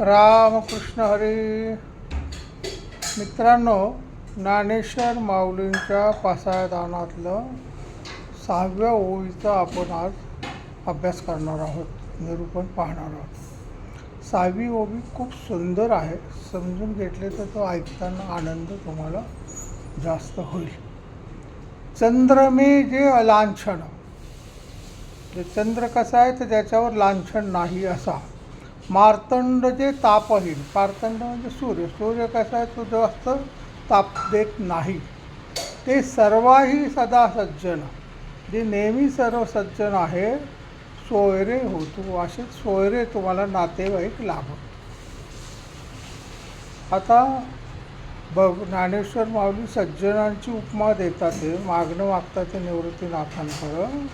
रामकृष्ण हरी. मित्रांनो ज्ञानेश्वर माऊलींच्या पासायदानातलं सहाव्या ओळीचा आपण आज अभ्यास करणार आहोत निरूपण पाहणार आहोत. सहावी ओवी खूप सुंदर आहे. समजून घेतले तर तो ऐकताना आनंद तुम्हाला जास्त होईल. चंद्रमे जे अलांछन. जे चंद्र कसा आहे तर त्याच्यावर लांछन नाही असा. मार्तंड जे तापहीन मार्तंड म्हणजे सूर्य. सूर्य कसा आहे? तो जास्त ताप देत नाही. ते सर्वाही सदा सज्जन. जे नेहमी सर्व सज्जन आहे सोयरे होतो. असे सोयरे तुम्हाला नातेवाईक लाभ आता बघ ज्ञानेश्वर माऊली सज्जनांची उपमा देतात. ते मागणं मागतात ते निवृत्तीनाथांकडं.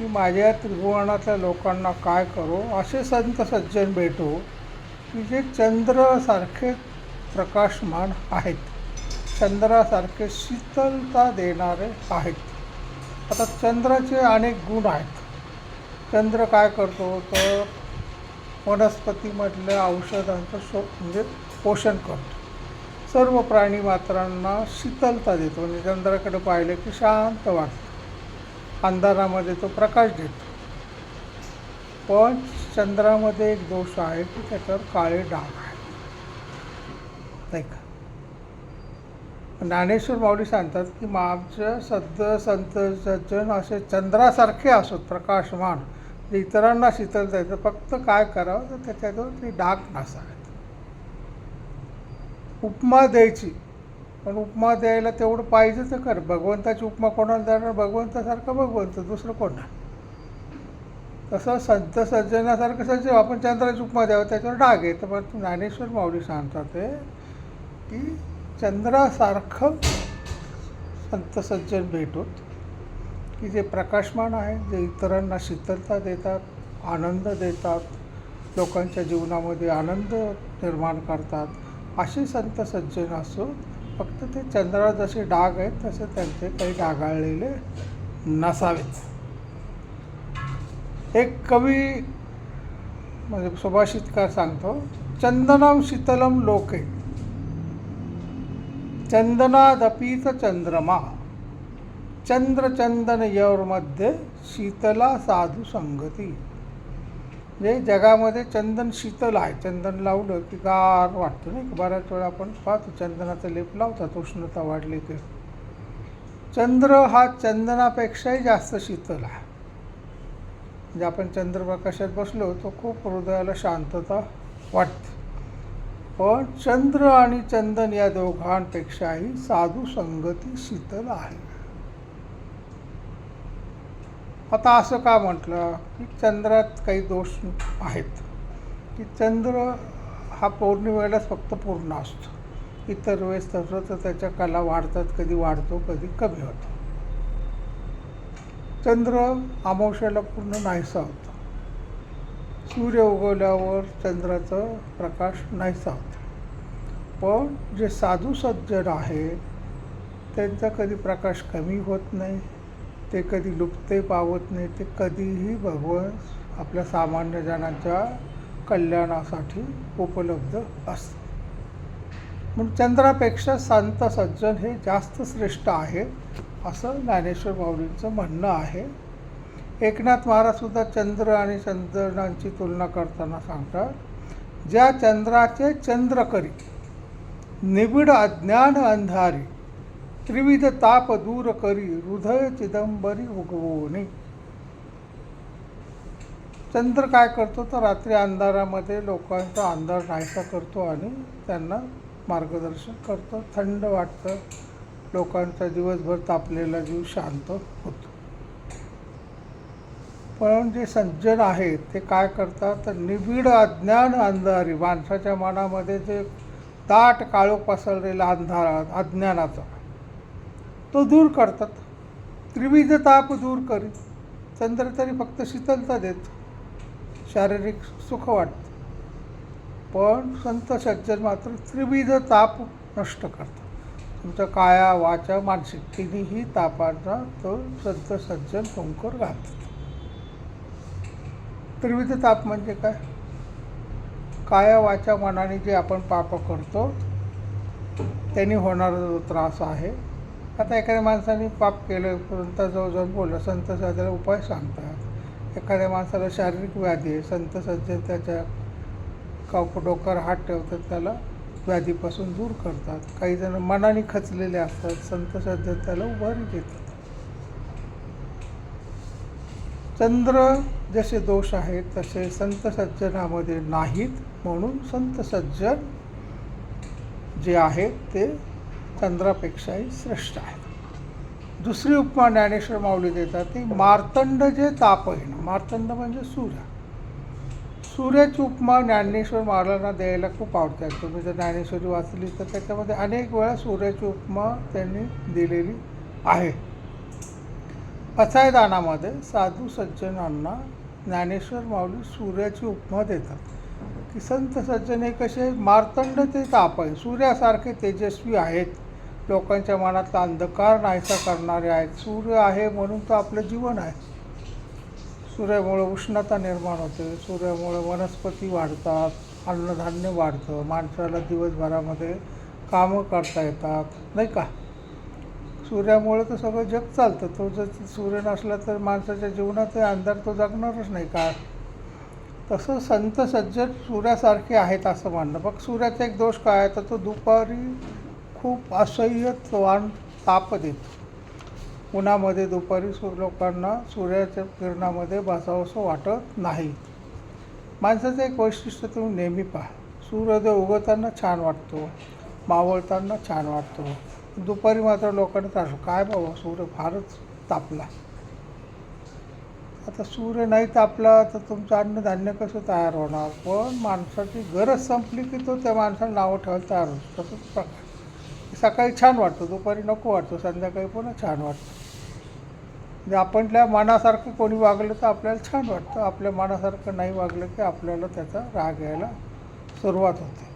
की माझ्या त्रिभुवनातल्या लोकांना काय करो? असे संत सज्जन भेटो की जे चंद्रासारखे प्रकाशमान आहेत. चंद्रासारखे शीतलता देणारे आहेत. आता चंद्राचे अनेक गुण आहेत. चंद्र काय करतो? तर वनस्पतीमधल्या औषधांचं शो म्हणजे पोषण करतो. सर्व प्राणी मात्रांना शीतलता देतो. म्हणजे चंद्राकडे पाहिलं की शांत वाटतं. अंधारामध्ये तो प्रकाश देतो. पण चंद्रामध्ये एक दोष आहे की त्याच्यावर काळे डाग आहेत. नाही का? ज्ञानेश्वर माऊली सांगतात की मागचं सद्द संत सज्जन असे चंद्रासारखे असोत प्रकाशमान. जे इतरांना शीतल द्यायचं फक्त काय करावं? तर त्याच्यावर ते डाग नसावेत. उपमा द्यायची. पण उपमा द्यायला तेवढं पाहिजे तर कर भगवंताची उपमा कोणाला देणार? भगवंतासारखं भगवंत दुसरं कोण? तसं संत सज्जनासारखं सज्जन आपण चंद्राची उपमा द्यावं त्याच्यावर डाग आहे. तर पण ज्ञानेश्वर माऊली सांगतात ते की चंद्रासारखं संत सज्जन भेटोत की जे प्रकाशमान आहे जे इतरांना शीतलता देतात आनंद देतात लोकांच्या जीवनामध्ये आनंद निर्माण करतात असे संत सज्जन असो फक्त ते चंद्रावर जसे डाग आहेत तसे त्यांचे काही डागाळलेले नसावेत. एक कवी म्हणजे सुभाषितकार सांगतो चंदनम शीतलम लोके चंदनादपीत चंद्रमा चंद्रचंदनमध्ये शीतला साधू संगती म्हणजे जगामध्ये चंदन शीतल आहे चंदन लावलं की गार वाटतं नाही का? बऱ्याच वेळा आपण पाहतो चंदनाचा लेप लावतात उष्णता वाढली की. चंद्र हा चंदनापेक्षाही जास्त शीतल आहे. म्हणजे आपण चंद्रप्रकाशात बसलो तो खूप हृदयाला शांतता वाटते. पण चंद्र आणि चंदन या दोघांपेक्षाही साधू संगती शीतल आहे. आता असं का म्हटलं? की चंद्रात काही दोष आहेत. की चंद्र हा पौर्णिमेलाच फक्त पूर्ण असतो. इतर वेळेस तसं तर त्याच्या कला वाढतात कधी वाढतो कधी कमी होतो. चंद्र अमावश्याला पूर्ण नाहीसा होता. सूर्य उगवल्यावर चंद्राचं प्रकाश नाहीसा होता. पण जे साधू सज्जन आहे त्यांचा कधी प्रकाश कमी होत नाही. ते कधी लुप्ते पावत नाही ते कधीही भगवान आपल्या सामान्य जनांच्या कल्याणासाठी उपलब्ध असते. म्हणून चंद्रापेक्षा संत सज्जन हे जास्त श्रेष्ठ आहे असं ज्ञानेश्वर माऊलींचं म्हणणं आहे. एकनाथ महाराजसुद्धा चंद्र आणि चंद्रांची तुलना करताना सांगतात ज्या चंद्राचे चंद्र करी निबिड अज्ञान अंधारी त्रिविध ताप दूर करी हृदय चिदंबरी उगवणे चंद्र काय करतो तर रात्री अंधारामध्ये लोकांचा अंधार नाहीसा करतो आणि त्यांना मार्गदर्शन करतो. थंड वाटतं लोकांचा दिवसभर तापलेला जीव शांत होतो. पण जे सज्जन आहेत ते काय करतात तर निबिड अज्ञान अंधारी माणसाच्या मनामध्ये जे दाट काळोख पसरलेला अंधार अज्ञानाचा. तो दूर करतात. त्रिविध ताप दूर करीत. चंद्र तरी फक्त शीतलता देतो. शारीरिक सुख वाटतं. पण संत सज्जन मात्र त्रिविध ताप नष्ट करतात. तुमच्या काया वाचा मानसिक तिन्ही तापांचा तो संत सज्जन टोंकर घालतात. त्रिविध ताप म्हणजे काय? काया वाचा मनाने जे आपण पाप करतो त्यांनी होणारा जो त्रास आहे आता एखाद्या माणसाने पाप केलं संत जाऊन बोललं संत सज्जाला उपाय सांगतात. एखाद्या माणसाला शारीरिक व्याधी आहे संत सज्जन त्याच्या का डोक्यावर हात ठेवतात त्याला व्याधीपासून दूर करतात. काही जण मनाने खचलेले असतात संत सज्जन त्याला उभारी देतात चंद्र जसे दोष आहेत तसे संत सज्जनामध्ये नाहीत म्हणून संत सज्जन जे आहेत ते चंद्रापेक्षाही श्रेष्ठ आहे. दुसरी उपमा ज्ञानेश्वर माऊली देतात ती मार्तंड जे तापहीन मार्तंड म्हणजे सूर्य. सूर्याची उपमा ज्ञानेश्वर महाराजांना द्यायला खूप आवडतात तुम्ही जर ज्ञानेश्वरी वाचली तर त्याच्यामध्ये अनेक वेळा सूर्याची उपमा त्यांनी दिलेली आहे. पचायदानामध्ये साधू सज्जनांना ज्ञानेश्वर माऊली सूर्याची उपमा देतात. की संत सज्जन हे कसे? मार्तंड ते ताप आहे. सूर्यासारखे तेजस्वी आहेत. लोकांच्या मनातला अंधकार नाहीसा करणारे आहेत. सूर्य आहे म्हणून तर आपलं जीवन आहे. सूर्यामुळं उष्णता निर्माण होते. सूर्यामुळं वनस्पती वाढतात. अन्नधान्य वाढतं. माणसाला दिवसभरामध्ये कामं करता येतात. नाही का? सूर्यामुळे तर सगळं जग चालतं. तो जर सूर्य नसला तर माणसाच्या जीवनात अंधार तो जगणारच नाही का? तसं संत सज्जन सूर्यासारखे आहेत असं म्हणणं. मग सूर्याचा एक दोष काय आहे? तर तो दुपारी खूप असह्य वाण ताप देतो. उन्हामध्ये दुपारी सु लोकांना सूर्याच्या किरणामध्ये बसावंसं वाटत नाही. माणसाचं एक वैशिष्ट्य तुम्ही नेहमी पहा. सूर्योदय उगवताना छान वाटतो मावळताना छान वाटतो. दुपारी मात्र लोकांना त्रास काय बाबा सूर्य फारच तापला. आता सूर्य नाही तापला तर तुमचं अन्नधान्य कसं तयार होणार? पण माणसाची गरज संपली की तो त्या माणसाला नावं ठेवायला तयार होतो. तसंच प्रकार. सकाळी छान वाटतं दुपारी नको वाटतं संध्याकाळी पुन्हा छान वाटतं. म्हणजे आपणल्या मनासारखं कोणी वागलं तर आपल्याला छान वाटतं आपल्या मनासारखं नाही वागलं की आपल्याला त्याचा राग यायला सुरुवात होते.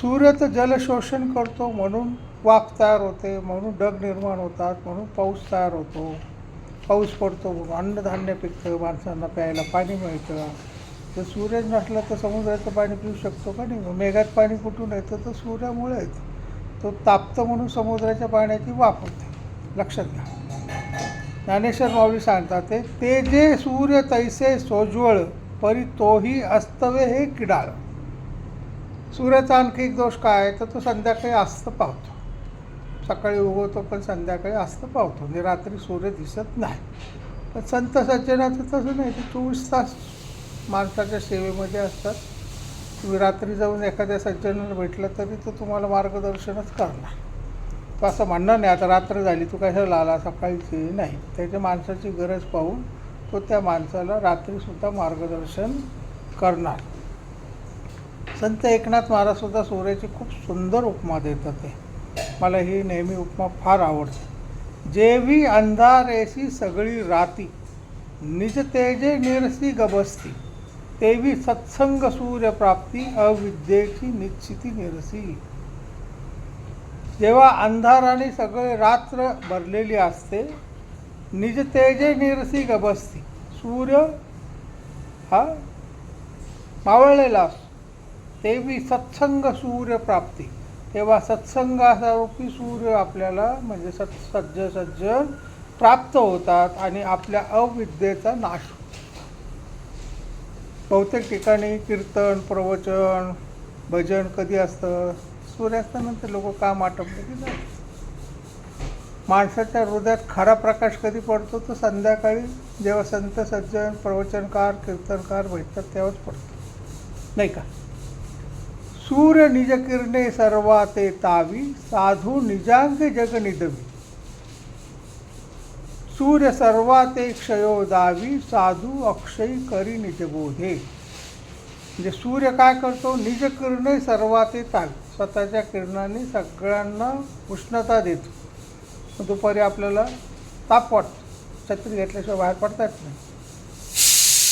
सूर्य तर जलशोषण करतो म्हणून वाफ तयार होते म्हणून डग निर्माण होतात म्हणून पाऊस तयार होतो. पाऊस पडतो म्हणून अन्नधान्य पिकतं माणसांना प्यायला पाणी मिळतं. तर सूर्य नसला तर समुद्राचं पाणी पिऊ शकतो का नाही? मेघात पाणी कुठून येतं? तर सूर्यामुळे येतं. तो तापतं म्हणून समुद्राच्या पाण्याची वाफ होते. लक्षात घ्या. ज्ञानेश्वर माऊली सांगतात ते ते जे सूर्य तैसे सोज्वळ परी तोही अस्तवे हे किडाळ. सूर्याचा आणखी एक दोष काय? आहे तर तो संध्याकाळी अस्त पावतो. सकाळी उगवतो पण संध्याकाळी अस्त पावतो. म्हणजे रात्री सूर्य दिसत नाही. पण संत सज्जनाचं तसं नाही. ते चोवीस तास माणसाच्या सेवेमध्ये असतात. तुम्ही रात्री जाऊन एखाद्या सज्जनाला भेटलं तरी तो तुम्हाला मार्गदर्शनच करणार. तो असं म्हणणं नाही आता रात्र झाली तू कशाला आला? सकाळीची नाही. त्याच्या माणसाची गरज पाहून तो त्या माणसाला रात्रीसुद्धा मार्गदर्शन करणार. संत एकनाथ महाराजसुद्धा सूर्याची खूप सुंदर उपमा देतात ते. मला ही नेहमी उपमा फार आवडते. जेवी अंधारेसी सगळी राती निज तेजे निरसी गबसती. तेवी सत्संग सूर्यप्राप्ती अविद्येची निश्चिती निरसी। जेव्हा अंधाराने सगळे रात्र भरलेली असते निज तेजे निरसी गबसती सूर्य हा मावळलेला असतो। तेवी सत्संग सूर्यप्राप्ती। तेव्हा सत्संगाचा रूपी सूर्य आपल्याला म्हणजे सत् सज्ज सज्जन प्राप्त होतात आणि आपल्या अविद्येचा नाश होतो। बहुतेक ठिकाणी कीर्तन प्रवचन भजन कधी असतं? सूर्यास्तानंतर लोक काम आटपले की नाही. माणसाच्या हृदयात खरा प्रकाश कधी पडतो? तो संध्याकाळी जेव्हा संत सज्जन प्रवचनकार कीर्तनकार भेटतात तेव्हाच पडतो. नाही का? सूर्य निज किरणे सर्वा ते तावी साधू निजांग जग निदवी. सूर्य सर्वाते क्षयो दावी साधू अक्षयी करी निजबोधे म्हणजे सूर्य काय करतो? निज किरणे सर्वाते ताग स्वतःच्या किरणाने सगळ्यांना उष्णता देतो. दुपारी आपल्याला ताप वाटतो. छत्री घेतल्याशिवाय बाहेर पडता येत नाही.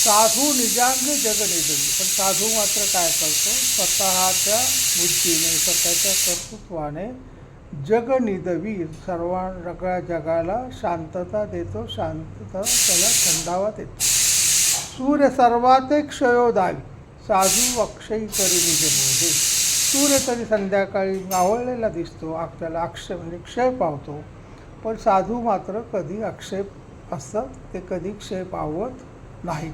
साधू निजांग जग निजग. पण साधू मात्र काय करतो? स्वतःच्या बुद्धीने स्वतःच्या कर्तृत्वाने जग निदवी सर्व सगळ्या जगाला शांतता देतो शांतता त्याला थंडावा देतो. सूर्य सर्वात क्षयोदावी साधू अक्षयी करी निज बोधे सूर्य तरी संध्याकाळी मावळलेला दिसतो आपल्याला अक्षय म्हणजे क्षय पावतो. पण साधू मात्र कधी अक्षेप असतं ते कधी क्षय पावत नाहीत.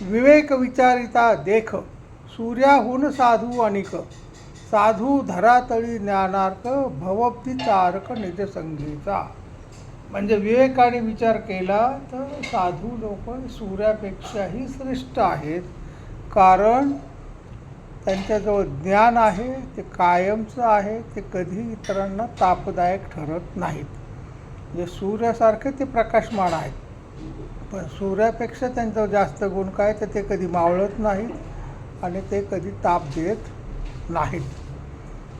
विवेक विचारिता देख. सूर्याहून साधू अनिक. साधू धरातळी ज्ञानार्थ भवप्ती तारक निजसंगीचा म्हणजे विवेकाने विचार केला तर साधू लोक सूर्यापेक्षाही श्रेष्ठ आहेत. कारण त्यांच्याजवळ ज्ञान आहे ते कायमचं आहे ते कधी इतरांना तापदायक ठरत नाहीत. म्हणजे सूर्यासारखे ते प्रकाशमान आहेत. पण सूर्यापेक्षा त्यांचं जास्त गुण काय? तर ते कधी मावळत नाहीत आणि ते कधी ताप देत नाहीत.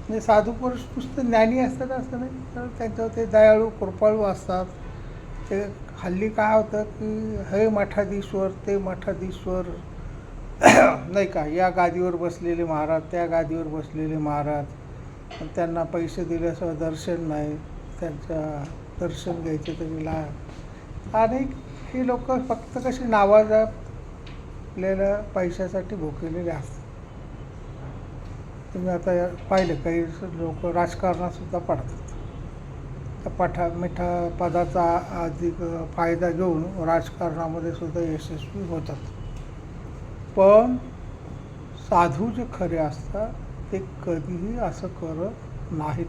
म्हणजे साधू पुरुष नुसतं ज्ञानी असतात असं नाही तर त्यांच्यावर ते दयाळू कृपाळू असतात. ते हल्ली काय होतं की हे मठाधीश्वर ते मठाधीश्वर नाही का या गादीवर बसलेले महाराज त्या गादीवर बसलेले महाराज त्यांना पैसे दिल्याशिवाय दर्शन नाही. त्यांच्या दर्शन घ्यायचे तरी ला आणि ही लोक फक्त कशी नावाजलेल्या पैशासाठी भोकेलेले असतात. तुम्ही आता या- पाहिले काही लोक राजकारणातसुद्धा पाडतात. पडतात त्या पठा मिठा पदाचा अधिक फायदा घेऊन राजकारणामध्ये सुद्धा यशस्वी होतात. पण साधू जे खरे असतात ते कधीही असं करत नाहीत.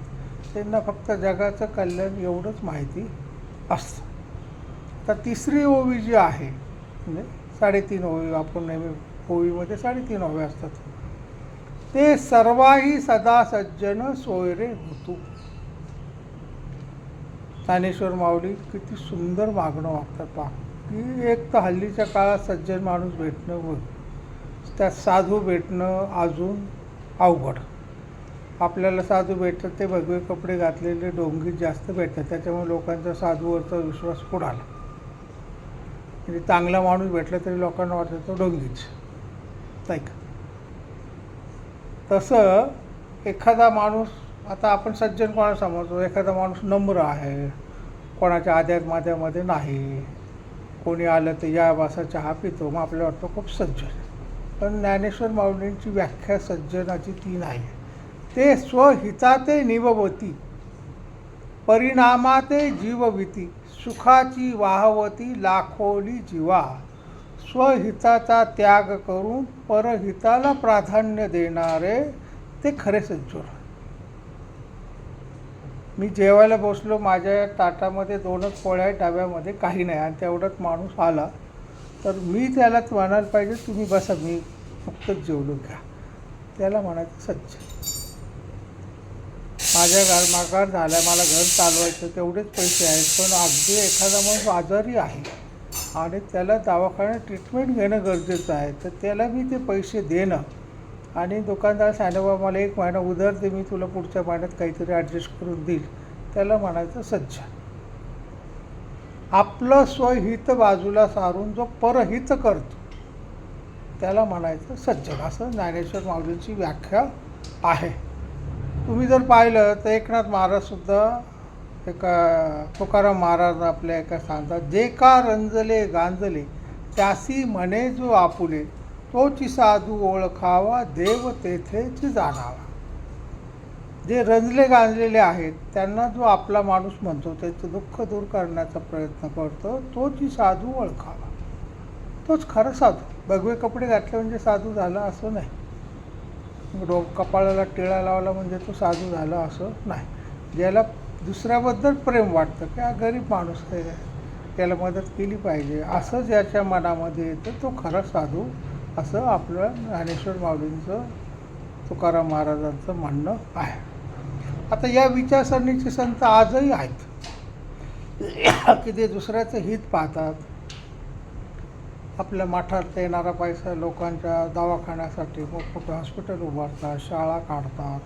त्यांना फक्त जगाचं कल्याण एवढंच माहिती असतं. तर तिसरी ओवी जी आहे म्हणजे साडेतीन ओवी आपण नेहमी ओवीमध्ये साडेतीन ओव्या असतात. ते सर्वाही सदा सज्जन सोयरे होतो. ज्ञानेश्वर माऊली किती सुंदर मागणं वागतात पहा. की एक तर हल्लीच्या काळात सज्जन माणूस भेटणं व त्यात साधू भेटणं अजून अवघड. आपल्याला साधू भेटतात ते भगवे कपडे घातलेले डोंगीत जास्त भेटतात. त्याच्यामुळे लोकांचा साधूवरचा विश्वास उडाला म्हणजे चांगला माणूस भेटला तरी लोकांना वाटतं तो डोंगीच ऐका का? तसं एखादा माणूस आता आपण सज्जन कोणा समजतो? एखादा माणूस नम्र आहे. कोणाच्या आद्यात माद्यामध्ये नाही. कोणी आलं तर या वासा चहा पितो. मग आपल्याला वाटतं खूप सज्जन. पण ज्ञानेश्वर माऊलींची व्याख्या सज्जनाची ती नाही. ते स्वहिताते निववती. परिणामाते जीवविती सुखाची वाहवती लाखोली जीवा. स्वहिताचा त्याग करून परहिताला प्राधान्य देणारे ते खरे सज्जन. मी जेवायला बसलो माझ्या ताटामध्ये दोनच पोळ्या डाब्यामध्ये काही नाही आणि तेवढंच माणूस आला. तर मी त्याला म्हणायला पाहिजे तुम्ही बसा मी फक्त जेवलो घ्या. त्याला म्हणायचं सज्ज माझ्या घर मागार झाल्या मला घर चालवायचं तेवढेच पैसे आहेत पण अगदी एखादा माणूस आजारी आहे. आणि त्याला दवाखान्यात ट्रीटमेंट घेणं गरजेचं आहे. तर त्याला मी ते पैसे देणं. आणि दुकानदार सांगा मला एक महिना उधार दे मी तुला पुढच्या महिन्यात काहीतरी ॲडजस्ट करून देईल. त्याला म्हणायचं सज्ज. आपलं स्वहित बाजूला सारून जो परहित करतो त्याला म्हणायचं सज्जन असं ज्ञानेश्वर माऊलींची व्याख्या आहे. तुम्ही जर पाहिलं तर एकनाथ महाराजसुद्धा एका तुकाराम महाराज आपल्या एका सांगतात जे का रंजले गांजले त्यासी म्हणे जो आपुले तोची साधू ओळखावा देव तेथेची जाणावा जे रंजले गांजलेले आहेत त्यांना जो आपला माणूस म्हणतो त्याचं दुःख दूर करण्याचा प्रयत्न करतो तोची साधू ओळखावा. तोच खरं साधू. भगवे कपडे घातले म्हणजे साधू झाला असं नाही. डो कपाळाला टिळा लावला म्हणजे तो साधू झाला असं नाही. ज्याला दुसऱ्याबद्दल प्रेम वाटतं की हा गरीब माणूस आहे. त्याला मदत केली पाहिजे. असं ज्याच्या मनामध्ये येतं तो खरा साधू असं आपलं ज्ञानेश्वर माऊलींचं तुकाराम महाराजांचं म्हणणं आहे. आता या विचारसरणीचे संत आजही आहेत. की ते दुसऱ्याचं हित पाहतात. आपल्या माठात येणारा पैसा लोकांच्या दवाखान्यासाठी मोठमोठे हॉस्पिटल उभारतात शाळा काढतात.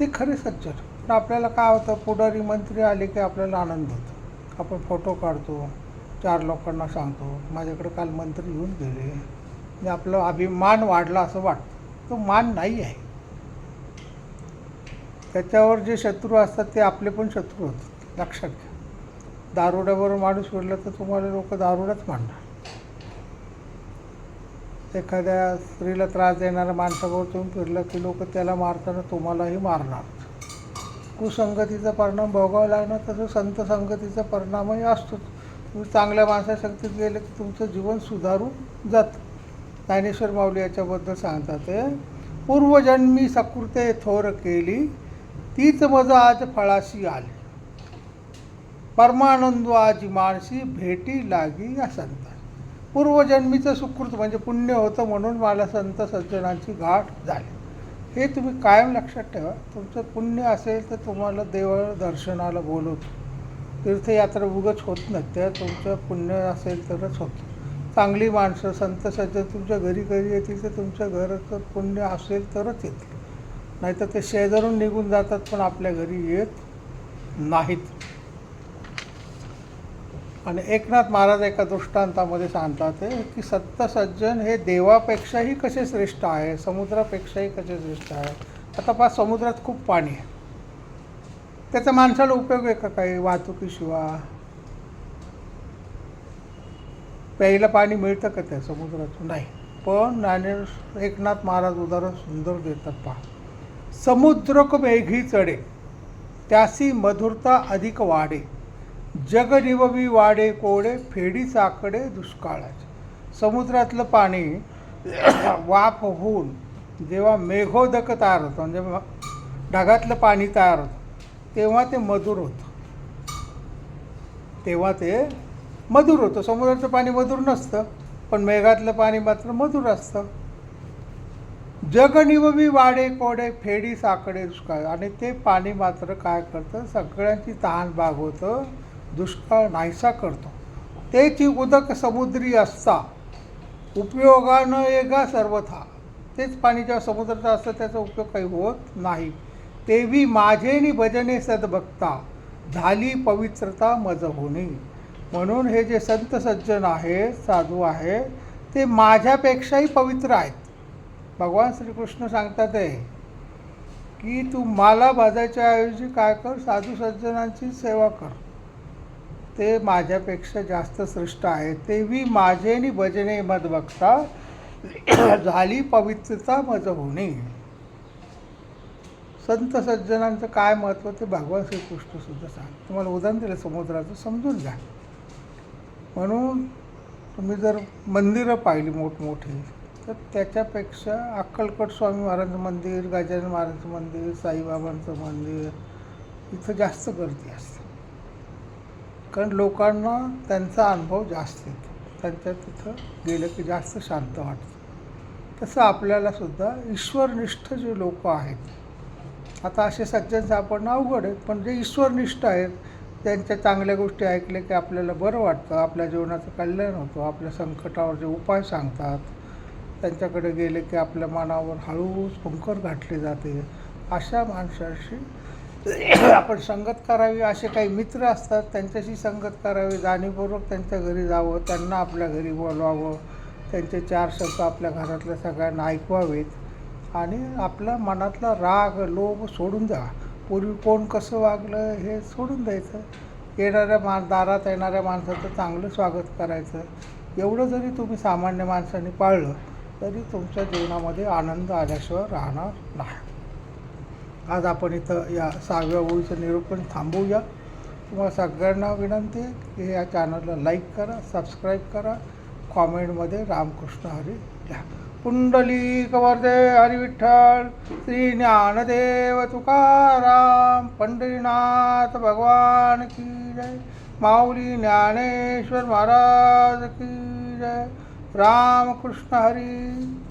ते खरे सज्जन. पण आपल्याला काय होतं पुढारी मंत्री आले की आपल्याला आनंद होतो. आपण फोटो काढतो चार लोकांना सांगतो माझ्याकडे काल मंत्री येऊन गेले. म्हणजे आपलं अभिमान वाढला असं वाटतं. तो मान नाही आहे. त्याच्यावर जे शत्रू असतात ते आपले पण शत्रू होतात. लक्षात घ्या. दारुड्यावर माणूस सोडला तर तुम्हाला लोक दारुड्याच मांडणार एखाद्या स्त्रीला त्रास देणाऱ्या माणसाबरोबर तुम्ही फिरलं की लोक त्याला मारताना तुम्हालाही मारणार. कुसंगतीचा परिणाम भोगावा लागणार तसं संत संगतीचा परिणामही असतोच. तुम्ही चांगल्या माणसा शक्तीत गेले की तुमचं जीवन सुधारून जातं. ज्ञानेश्वर माऊली याच्याबद्दल सांगतात ते पूर्वजन्मी सकृते थोर केली तीच मज आज फळाशी आली. परमानंद आज माणशी भेटी लागी या संत. पूर्वजन्मीचं सुकृत म्हणजे पुण्य होतं म्हणून मला संत सज्जनांची गाठ झाली. हे तुम्ही कायम लक्षात ठेवा. तुमचं पुण्य असेल तर तुम्हाला देव दर्शनाला बोलवतो. तीर्थयात्रा उगच होत नाही त्या तुमचं पुण्य असेल तरच होतं. चांगली माणसं संत सज्जन तुमच्या घरी घरी येतील तर तुमच्या घराचं पुण्य असेल तरच येतील नाहीतर ते शेजारून निघून जातात पण आपल्या घरी येत नाहीत. आणि एकनाथ महाराज एका दृष्टांतामध्ये सांगतात ते की सत्त सज्जन हे देवापेक्षाही कसे श्रेष्ठ आहे? समुद्रापेक्षाही कसे श्रेष्ठ आहे? आता पहा समुद्रात खूप पाणी आहे. त्याचा माणसाला उपयोग आहे का काही वाहतुकीशिवाय? प्यायला पाणी मिळतं का त्या समुद्रातून? नाही. पण ज्ञाने एकनाथ महाराज उदाहरण सुंदर देतात पहा. समुद्रक मेघी चढे त्यासी मधुरता अधिक वाढे. जगनिववी वाडे कोडे फेडी चाकडे दुष्काळाचे. समुद्रातलं पाणी वाफ होऊन जेव्हा मेघोदक तयार होतं म्हणजे ढगातलं पाणी तयार होतं तेव्हा ते मधुर होतं. तेव्हा ते मधुर होतं. समुद्राचं पाणी मधुर नसतं पण मेघातलं पाणी मात्र मधुर असतं. जगनिववी वाडे कोडे फेडी साकडे दुष्काळ. आणि ते पाणी मात्र काय करतं? सगळ्यांची तहान भागवतं दुष्काळ नाहीसा करतो. तेची उदक समुद्री असता. उपयोगानं येगा सर्वथा. तेच पाणी जेव्हा समुद्राचं असतं त्याचा उपयोग काही होत नाही. तेवी माझेनी भजने सद्भक्ता. झाली पवित्रता मज होणे म्हणून हे जे संत सज्जन आहे साधू आहे ते माझ्यापेक्षाही पवित्र आहेत. भगवान श्रीकृष्ण सांगतात आहे की तू मला भाजायच्या ऐवजी काय कर? साधू सज्जनांची सेवा कर. ते माझ्यापेक्षा जास्त श्रेष्ठ आहे. तेवी माझेनी भजने मत बघता झाली पवित्रता मज होणे. संत सज्जनांचं काय महत्त्व ते भगवान श्रीकृष्णसुद्धा सांग. तुम्हाला उदाहरण दिलं समुद्राचं समजून घ्या. म्हणून तुम्ही जर मंदिरं पाहिली मोठमोठी तर त्याच्यापेक्षा अक्कलकोट स्वामी महाराजांचं मंदिर गजानन महाराजांचं मंदिर साईबाबांचं मंदिर इथं जास्त गर्दी असते. कारण लोकांना त्यांचा अनुभव जास्त येतो. त्यांच्या तिथं गेलं की जास्त शांत वाटतं. तसं आपल्याला सुद्धा ईश्वरनिष्ठ जे लोक आहेत आता असे सज्जन सापडणं अवघड आहेत पण जे ईश्वरनिष्ठ आहेत त्यांच्या चांगल्या गोष्टी ऐकल्या की आपल्याला बरं वाटतं. आपल्या जीवनाचं कल्याण होतं. आपल्या संकटावर जे उपाय सांगतात त्यांच्याकडे गेले की आपल्या मनावर हळूच फुंकर घातली जाते. अशा माणसाशी आपण संगत करावी असे काही मित्र असतात त्यांच्याशी संगत करावी जाणीवपूर्वक त्यांच्या घरी जावं त्यांना आपल्या घरी बोलवावं त्यांचे चार शब्द आपल्या घरातल्या सगळ्यांना ऐकवावेत. आणि आपल्या मनातला राग लोभ सोडून द्यावा पूर्वी कोण कसं वागलं हे सोडून द्यायचं. येणाऱ्या मान दारात येणाऱ्या माणसाचं चांगलं स्वागत करायचं. एवढं जरी तुम्ही सामान्य माणसाने पाळलं तरी तुमच्या जीवनामध्ये आनंद आल्याशिवाय राहणार नाही. आज आपण इथं या सहाव्या ओळीचं निरूपण थांबवूया. तुम्हाला सगळ्यांना विनंती आहे की या चॅनलला लाईक करा सबस्क्राईब करा. कॉमेंटमध्ये रामकृष्ण हरी लिहा. पुंडलिक वर्धे हरिविठ्ठल श्री ज्ञानदेव तुकाराम पंढरीनाथ भगवान की जय. माऊली ज्ञानेश्वर महाराज की जय. रामकृष्ण हरी.